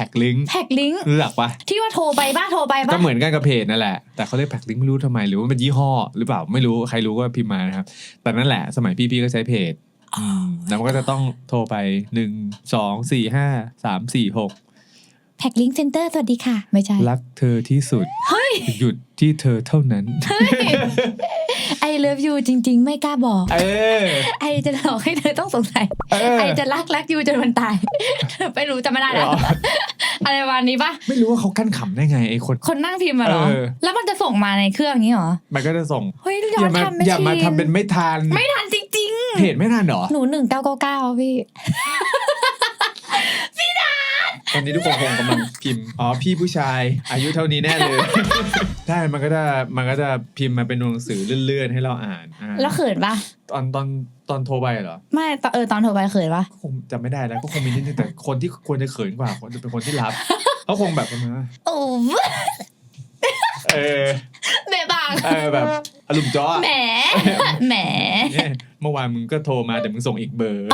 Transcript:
พ็กลิงก์แพ็กลิงก์รู้จักปะที่ว่าโทรไปบ้าโทรไปก็บ้าเหมือนกันกับเพจนั่นแหละ แต่เขาเรียกแพ็กลิงก์ไม่รู้ทำไมหรือว่ามันเป็นยี่ห้อหรือเปล่าไม่รู้ใครรู้ก็พิมพ์มานะครับ แต่นั่นแหละสมัยพี่พี่ก็ใช้เพจอืมแล้วมันก็จะต้องโทรไปหนึ่งสองสี่ห้าสามสี่หกแพ็กลิงก์เซ็นเตอร์สวัสดีค่ะ ไม่ใช่ รักเธอที่สุด หยุดที่เธอเท่านั้น ไอเลิฟยูจริง ๆ ไม่กล้าบอก เออ ไอจะหลอกให้เธอต้องสงสัย เออ ไอจะรักรักยูจนมันตาย ไม่รู้จะไม่ได้แล้วอ๋ออะไรวันนี้ปะไม่รู้ว่าเขากั้นขำได้ไงไอ้คน คนนั่งพิมพ์มาเหรอ เออ แล้วมันจะส่งมาในเครื่องนี้เหรอ มันก็จะส่ง เฮ้ยอย้อนย่ามาทำไม่อย่ามาชินทำเป็นไม่ทัน ไม่ทันจริง เพจไม่ทันเหรอ ๆ หนูหนึ่งเก้าเก้าเก้าพี่ ตอนนี้ทุกคนคงกำลังพิมพ์ อ๋อ พี่ผู้ชายอายุเท่านี้แน่เลยใช่มันก็จะมันก็จะพิมพ์มาเป็นตัวหนังสือเลื่อนๆให้เราอ่านอ่าแล้วเขินปะตอนตอนตอนโทรไปเหรอ ไม่ตอนเออตอนโทรไปเขินปะก็คงจำไม่ได้แล้วก็คงมีนิดนึงแต่คนที่ควรจะเขินกว่าควรจะเป็นคนที่รับเขาคงแบบประมาณว่าโอ้เออเบะบางเออแบบอารมณ์จ้อแหมแหม เนี่ยเมื่อวานมึงก็โทรมาแต่มึงส่งอีกเบอร์